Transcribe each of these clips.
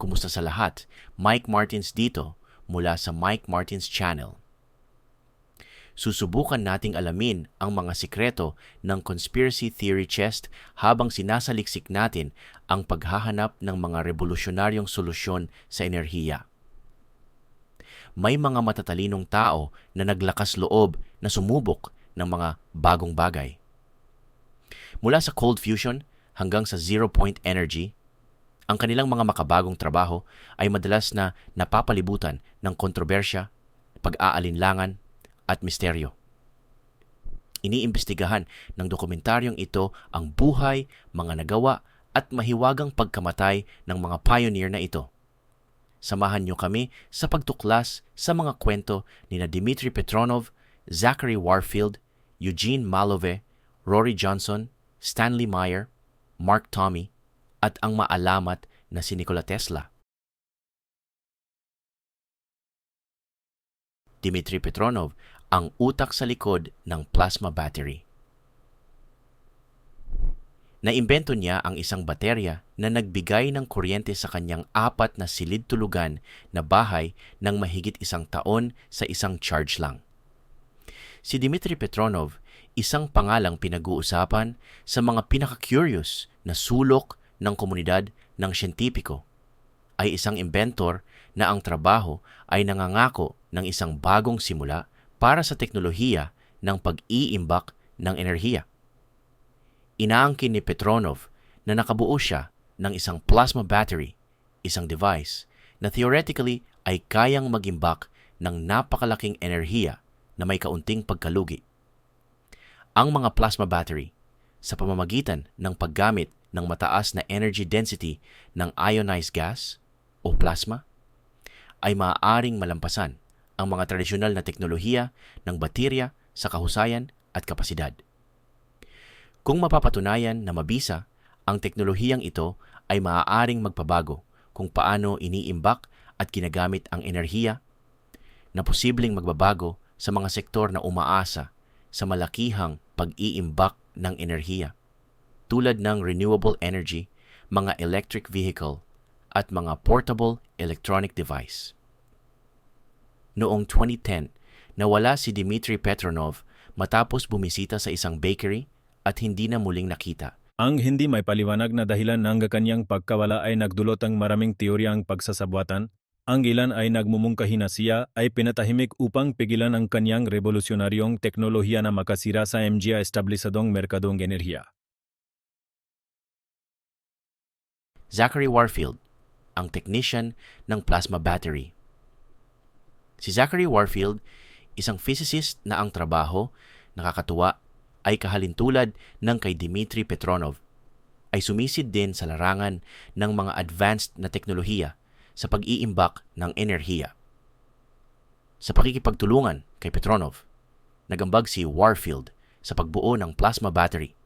Kumusta sa lahat? Mike Martins dito mula sa Mike Martins Channel. Susubukan nating alamin ang mga sikreto ng conspiracy theory chest habang sinasaliksik natin ang paghahanap ng mga revolusyonaryong solusyon sa enerhiya. May mga matatalinong tao na naglakas loob na sumubok ng mga bagong bagay. Mula sa cold fusion hanggang sa zero point energy, ang kanilang mga makabagong trabaho ay madalas na napapalibutan ng kontrobersya, pag-aalinlangan at misteryo. Iniimbestigahan ng dokumentaryong ito ang buhay, mga nagawa at mahiwagang pagkamatay ng mga pioneer na ito. Samahan niyo kami sa pagtuklas sa mga kwento ni na Dmitry Petronov, Zachary Warfield, Eugene Malove, Rory Johnson, Stanley Meyer, Mark Tommy, at ang maalamat na si Nikola Tesla. Dmitry Petronov ang utak sa likod ng plasma battery. Naimbento niya ang isang baterya na nagbigay ng kuryente sa kanyang apat na silid-tulugan na bahay ng mahigit isang taon sa isang charge lang. Si Dmitry Petronov, isang pangalang pinag-uusapan sa mga pinaka-curious na sulok ng komunidad ng siyentipiko, ay isang inventor na ang trabaho ay nangangako ng isang bagong simula para sa teknolohiya ng pag-iimbak ng enerhiya. Inaangkin ni Petronov na nakabuo siya ng isang plasma battery, isang device na theoretically ay kayang magimbak ng napakalaking enerhiya na may kaunting pagkalugi. Ang mga plasma battery sa pamamagitan ng paggamit ng mataas na energy density ng ionized gas o plasma ay maaaring malampasan ang mga tradisyonal na teknolohiya ng baterya sa kahusayan at kapasidad. Kung mapapatunayan na mabisa, ang teknolohiyang ito ay maaaring magpabago kung paano iniimbak at ginagamit ang enerhiya na posibleng magbabago sa mga sektor na umaasa sa malakihang pag-iimbak ng enerhiya tulad ng renewable energy, mga electric vehicle, at mga portable electronic device. Noong 2010, nawala si Dmitry Petronov matapos bumisita sa isang bakery at hindi na muling nakita. Ang hindi may paliwanag na dahilan ng kanyang pagkawala ay nagdulot ng maraming teoryang pagsasabuatan. Ang ilan ay nagmumungkahi na siya ay pinatahimik upang pigilan ang kanyang revolusyonaryong teknolohiya na makasira sa MGA establisadong merkadong enerhiya. Zachary Warfield, ang technician ng plasma battery. Si Zachary Warfield, isang physicist na ang trabaho, nakakatuwa, ay kahalintulad ng kay Dmitry Petronov, ay sumisid din sa larangan ng mga advanced na teknolohiya sa pag-iimbak ng enerhiya. Sa pakikipagtulungan kay Petronov, nagambag si Warfield sa pagbuo ng plasma battery.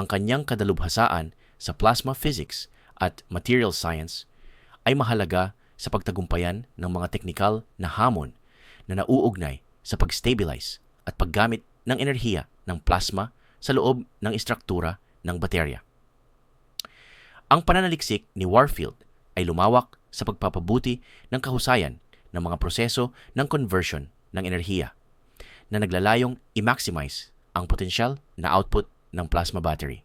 Ang kanyang kadalubhasaan sa plasma physics at material science ay mahalaga sa pagtagumpayan ng mga teknikal na hamon na nauugnay sa pag-stabilize at paggamit ng enerhiya ng plasma sa loob ng istruktura ng baterya. Ang pananaliksik ni Warfield ay lumawak sa pagpapabuti ng kahusayan ng mga proseso ng conversion ng enerhiya na naglalayong i-maximize ang potensyal na output ng plasma battery.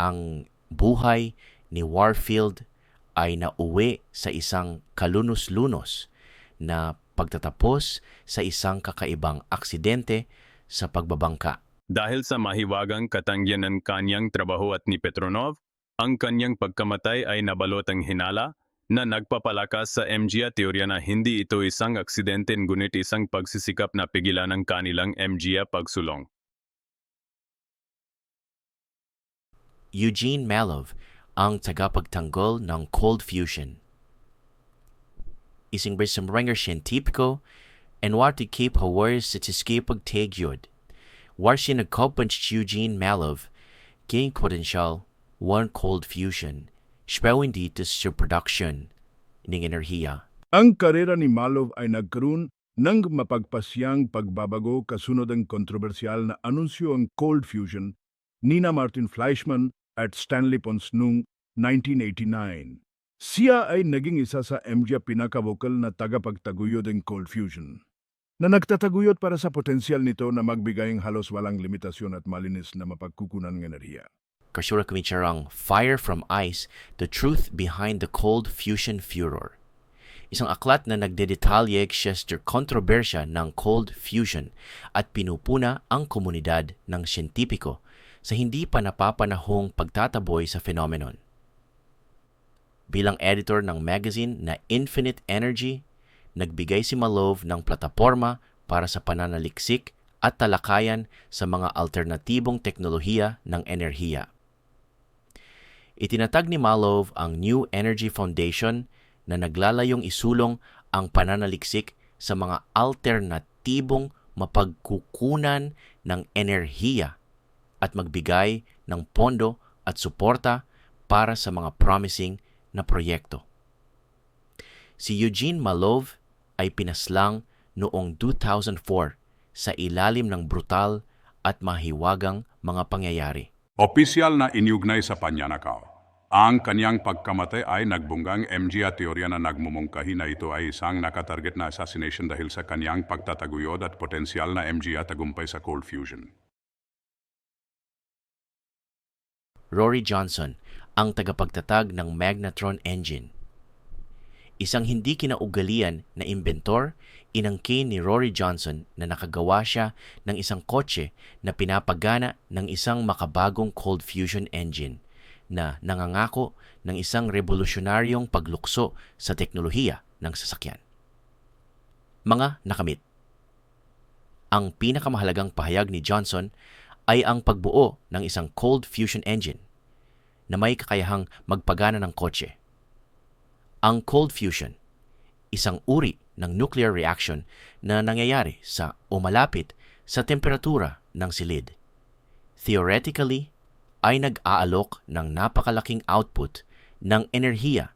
Ang buhay ni Warfield ay nauwi sa isang kalunos-lunos na pagtatapos sa isang kakaibang aksidente sa pagbabangka. Dahil sa mahiwagang katangyan ng kanyang trabaho at ni Petronov, ang kanyang pagkamatay ay nabalot ang hinala na nagpapalakas sa MGA teorya na hindi ito isang aksidente ngunit isang pagsisikap na pigilan ang kanilang MGA pagsulong. Eugene Malov ang tagapagtanggol ng cold fusion. Isang bersumrenger siyentipiko en war till Cape Hawars sa tiskipag tagyod. War siya nagkopunch Eugene Malov, gain potential, one cold fusion, spawin dito sa production ng enerhiya. Ang karera ni Malov ay nagkaroon ng mapagpasyang pagbabago kasunod ang kontrobersyal na anunsyo ang cold fusion ni na Martin Fleischmann at Stanley Pons noong 1989. Siya ay naging isa sa MGA pinakabukal na tagapagtaguyod ng cold fusion na nagtataguyod para sa potensyal nito na magbigay ng halos walang limitasyon at malinis na mapagkukunan ng enerhiya. Karsura Kumicharang Fire from Ice, The Truth Behind the Cold Fusion Furor. Isang aklat na nagdedetalye Chester kontrobersya ng cold fusion at pinupuna ang komunidad ng siyentipiko sa hindi pa napapanahong pagtataboy sa phenomenon. Bilang editor ng magazine na Infinite Energy, nagbigay si Malove ng plataporma para sa pananaliksik at talakayan sa mga alternatibong teknolohiya ng enerhiya. Itinatag ni Malove ang New Energy Foundation na naglalayong isulong ang pananaliksik sa mga alternatibong mapagkukunan ng enerhiya at magbigay ng pondo at suporta para sa mga promising na proyekto. Si Eugene Malove ay pinaslang noong 2004 sa ilalim ng brutal at mahiwagang mga pangyayari. Opisyal na inyugnay sa panyanakaw. Ang kanyang pagkamatay ay nagbunggang MGA teorya na nagmumungkahi na ito ay isang nakatarget na assassination dahil sa kanyang pagtataguyod at potensyal na MGA tagumpay sa cold fusion. Rory Johnson, ang tagapagtatag ng Magnetron engine. Isang hindi kinaugalian na inventor, inangkin ni Rory Johnson na nakagawa siya ng isang kotse na pinapagana ng isang makabagong cold fusion engine na nangangako ng isang revolusyonaryong paglukso sa teknolohiya ng sasakyan. Mga nakamit Ang pinakamahalagang pahayag ni Johnson ay ang pagbuo ng isang cold fusion engine na may kakayahang magpagana ng kotse. Ang cold fusion, isang uri ng nuclear reaction na nangyayari sa o malapit sa temperatura ng silid. Theoretically, ay nag-aalok ng napakalaking output ng enerhiya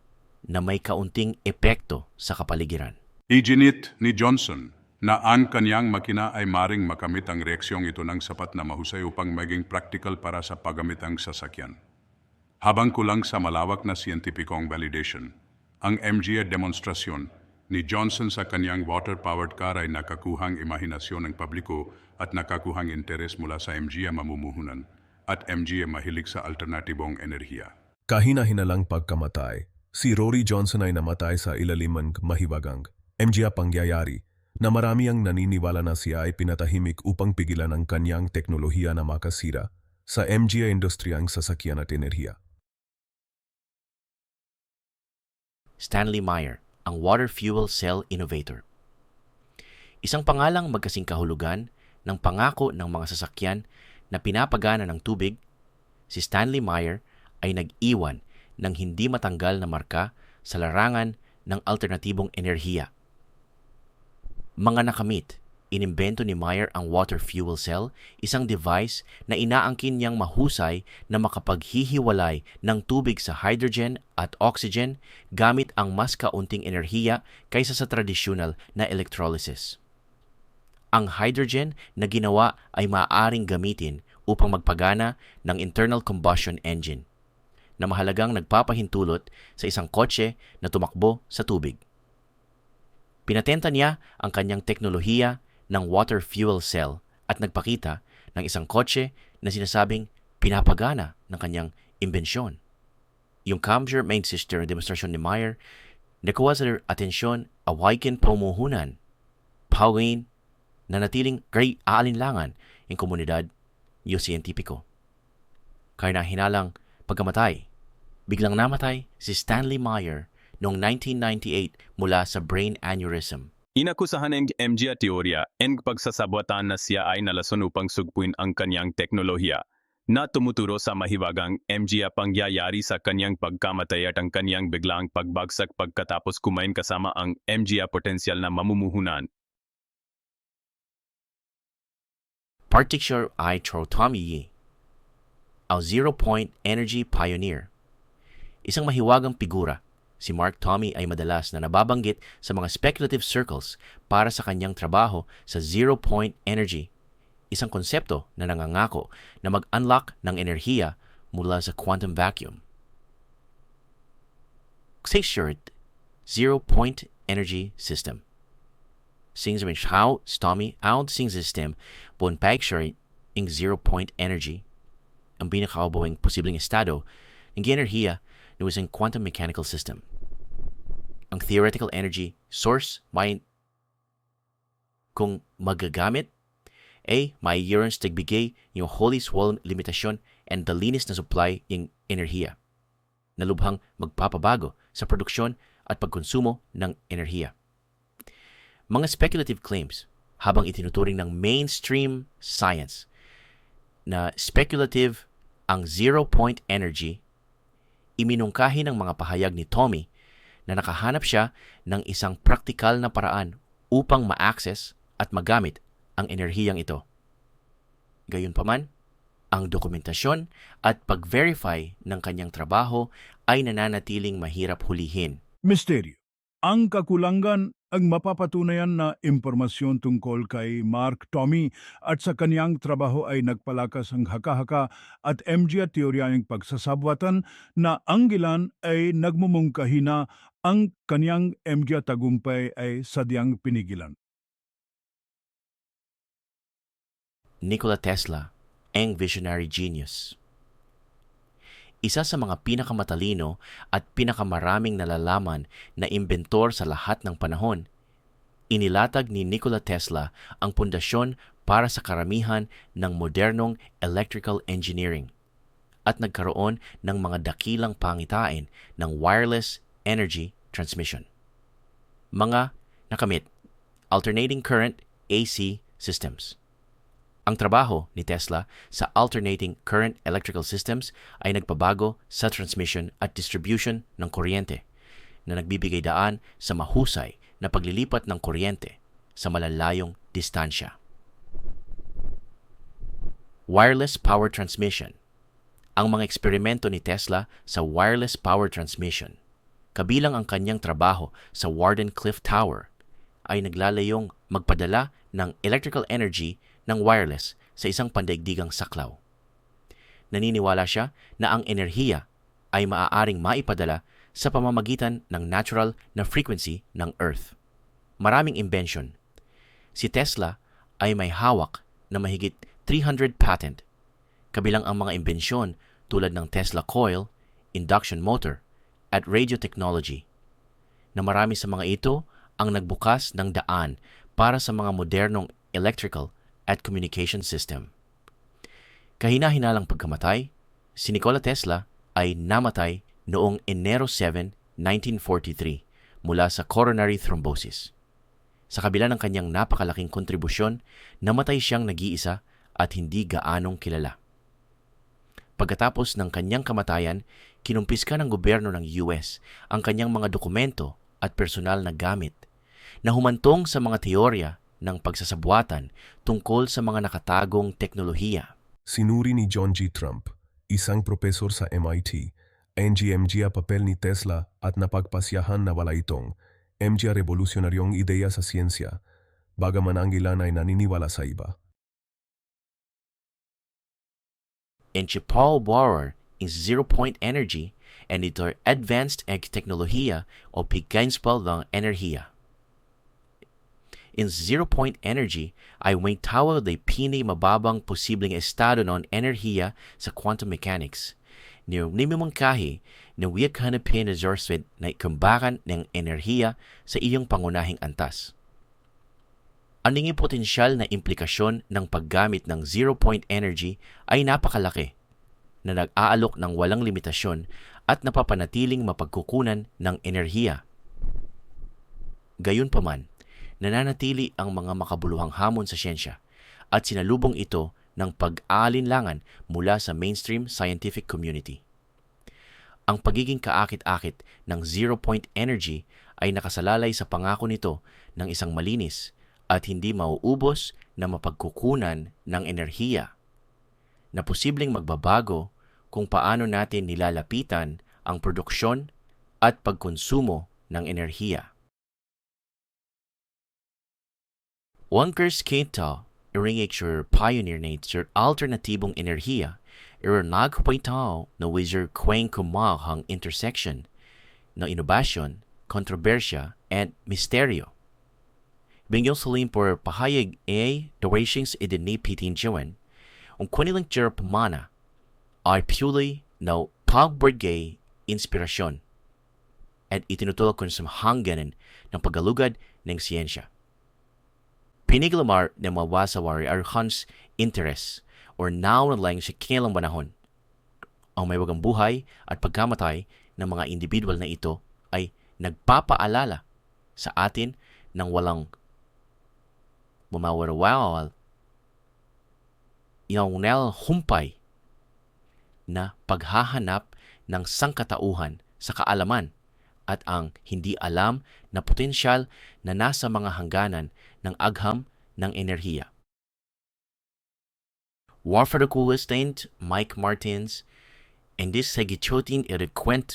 na may kaunting epekto sa kapaligiran. Iginit ni Johnson na ang kanyang makina ay maring makamit ang reaksyong ito ng sapat na mahusay upang maging practical para sa paggamit ang sasakyan. Habang kulang sa malawak na siyentipikong validation, ang MGA demonstrasyon ni Johnson sa kanyang water-powered car ay nakakuhang imahinasyon ng publiko at nakakuhang interes mula sa MGA mamumuhunan at MGA mahilig sa alternatibong enerhiya. Kahina-hinalang pagkamatay, si Rory Johnson ay namatay sa ilalimang mahiwagang MGA pangyayari na marami ang naniniwala na siya ay pinatahimik upang pigilan ang kanyang teknolohiya na makasira sa MGA industriyang sasakyan at enerhiya. Stanley Meyer, ang water fuel cell innovator. Isang pangalang magkasing kahulugan ng pangako ng mga sasakyan na pinapagana ng tubig, si Stanley Meyer ay nag-iwan ng hindi matanggal na marka sa larangan ng alternatibong enerhiya. Mga nakamit, inimbento ni Meyer ang water fuel cell, isang device na inaangkin niyang mahusay na makapaghihiwalay ng tubig sa hydrogen at oxygen gamit ang mas kaunting enerhiya kaysa sa tradisyonal na electrolysis. Ang hydrogen na ginawa ay maaaring gamitin upang magpagana ng internal combustion engine na mahalagang nagpapahintulot sa isang kotse na tumakbo sa tubig. Pinatenta niya ang kanyang teknolohiya ng water fuel cell at nagpakita ng isang kotse na sinasabing pinapagana ng kanyang imbensyon. Yung Camger main sister na demonstrasyon ni Meyer, nakuha sa atensyon awaken pumuhunan, pawin, na natiling gray aalinlangan ng komunidad niyo siyentipiko. Kaya na hinalang pagkamatay, biglang namatay si Stanley Meyer noong 1998 mula sa brain aneurysm. Inakusahan ng MGA teorya ang pagsasabwatan na siya ay nalason upang sugpuin ang kanyang teknolohiya na tumuturo sa mahiwagang MGA pangyayari sa kanyang pagkamatay at ang kanyang biglang pagbagsak pagkatapos kumain kasama ang MGA potensyal na mamumuhunan. Partiture I Trotomi Yi, ang zero-point energy pioneer. Isang mahiwagang figura, si Mark Tommy ay madalas na nababanggit sa mga speculative circles para sa kanyang trabaho sa zero-point energy, isang konsepto na nangangako na mag-unlock ng enerhiya mula sa quantum vacuum. Sextured zero-point energy system. Sings med how Stomy out sing system bon pagshare ing zero-point energy ang pinakaubawing posibleng estado ng enerhiya na isang quantum mechanical system. Ang theoretical energy source may kung magagamit ay may yearns tagbigay yung holy swollen limitasyon and the linis na supply yung enerhiya na lubhang magpapabago sa produksyon at pagkonsumo ng enerhiya. Mga speculative claims habang itinuturing ng mainstream science na speculative ang zero-point energy, iminungkahi ng mga pahayag ni Tommy na nakahanap siya ng isang praktikal na paraan upang ma-access at magamit ang enerhiyang ito. Gayunpaman, ang dokumentasyon at pag-verify ng kanyang trabaho ay nananatiling mahirap hulihin. Misteryo. Ang kakulangan ang mapapatunayan na impormasyon tungkol kay Mark Tommy at sa kanyang trabaho ay nagpalakas ang haka-haka at MG at teoryang pagsasabwatan na ang gilan ay nagmumungkahi na ang kanyang at tagumpay ay sadyang pinigilan. Nikola Tesla, ang visionary genius. Isa sa mga pinakamatalino at pinakamaraming nalalaman na imbentor sa lahat ng panahon, inilatag ni Nikola Tesla ang pundasyon para sa karamihan ng modernong electrical engineering at nagkaroon ng mga dakilang pangitain ng wireless energy transmission. Mga nakamit, alternating current AC systems. Ang trabaho ni Tesla sa alternating current electrical systems ay nagpabago sa transmission at distribution ng kuryente na nagbibigay daan sa mahusay na paglilipat ng kuryente sa malalayong distansya. Wireless power transmission. Ang mga eksperimento ni Tesla sa wireless power transmission, kabilang ang kanyang trabaho sa Warden Cliff Tower, ay naglalayong magpadala ng electrical energy ng wireless sa isang pandaigdigang saklaw. Naniniwala siya na ang enerhiya ay maaaring maipadala sa pamamagitan ng natural na frequency ng Earth. Maraming invention. Si Tesla ay may hawak na mahigit 300 patent, kabilang ang mga imbensyon tulad ng Tesla coil, induction motor, at radio technology, na marami sa mga ito ang nagbukas ng daan para sa mga modernong electrical at communication system. Kahina-hinalang pagkamatay, si Nikola Tesla ay namatay noong Enero 7, 1943 mula sa coronary thrombosis. Sa kabila ng kanyang napakalaking kontribusyon, namatay siyang nag-iisa at hindi gaanong kilala. Pagkatapos ng kanyang kamatayan, kinumpiska ng gobyerno ng US ang kanyang mga dokumento at personal na gamit na humantong sa mga teorya ng pagsasabwatan tungkol sa mga nakatagong teknolohiya. Sinuri ni John G. Trump, isang propesor sa MIT, NGMG a papel ni Tesla at napagpasyahan na wala itong MG a revolusyonaryong ideya sa siyensya, bagaman ang ilan ay naniniwala sa iba. And si Paul Bauer in zero-point energy and ito advanced egg teknolohiya o pigkainspal ng enerhiya. In zero-point energy ay may tawag na pinay mababang posibleng estado ng enerhiya sa quantum mechanics. Nimimangkahi na wiyak hanapin na Zorsved na ikambakan ng enerhiya sa iyong pangunahing antas. Aning potensyal na implikasyon ng paggamit ng zero-point energy ay napakalaki na nag-aalok ng walang limitasyon at napapanatiling mapagkukunan ng enerhiya. Gayunpaman, nananatili ang mga makabuluhang hamon sa siyensya at sinalubong ito ng pag-aalinlangan mula sa mainstream scientific community. Ang pagiging kaakit-akit ng zero-point energy ay nakasalalay sa pangako nito ng isang malinis at hindi mauubos na mapagkukunan ng enerhiya na posibleng magbabago kung paano natin nilalapitan ang produksyon at pagkonsumo ng enerhiya. Wankers kita iringik sur pioneer nate sur alternatibong enerhiya iro nagpaitaw na wizard kweng kumah hang intersection ng inobasyon, kontrobersya, and misteryo. Bingyon salim por pahayag a durations idini pitinjuan, ang kunilang tira pamana ay purely no pagbergay inspirasyon at itinutulak kung sa hangganan ng paggalugad ng siyensya. Piniglamar ng mawasawari are Hans interest or now na lang sa kinilang panahon. Ang may wagang buhay at pagkamatay ng mga individual na ito ay nagpapaalala sa atin ng walang bumawarawal yung nel humpay na paghahanap ng sangkatauhan sa kaalaman at ang hindi alam na potensyal na nasa mga hangganan ng agham ng enerhiya. War for the Coolest Mike Martins, and this sa gichotin irikwent